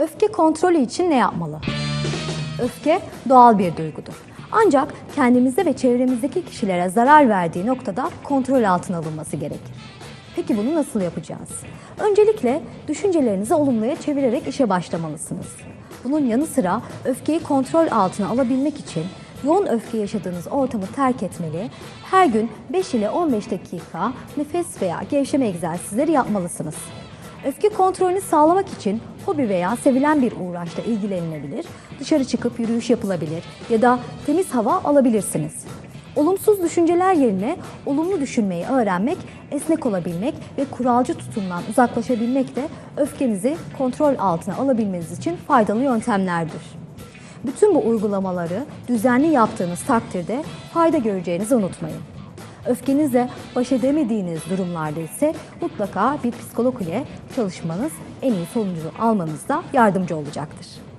Öfke kontrolü için ne yapmalı? Öfke doğal bir duygudur. Ancak kendimize ve çevremizdeki kişilere zarar verdiği noktada kontrol altına alınması gerekir. Peki bunu nasıl yapacağız? Öncelikle düşüncelerinizi olumluya çevirerek işe başlamalısınız. Bunun yanı sıra öfkeyi kontrol altına alabilmek için yoğun öfke yaşadığınız ortamı terk etmeli, her gün 5 ile 15 dakika nefes veya gevşeme egzersizleri yapmalısınız. Öfke kontrolünü sağlamak için hobi veya sevilen bir uğraşla ilgilenilebilir, dışarı çıkıp yürüyüş yapılabilir ya da temiz hava alabilirsiniz. Olumsuz düşünceler yerine olumlu düşünmeyi öğrenmek, esnek olabilmek ve kuralcı tutumdan uzaklaşabilmek de öfkenizi kontrol altına alabilmeniz için faydalı yöntemlerdir. Bütün bu uygulamaları düzenli yaptığınız takdirde fayda göreceğinizi unutmayın. Öfkenizle baş edemediğiniz durumlarda ise mutlaka bir psikolog ile çalışmanız en iyi sonucu almanızda yardımcı olacaktır.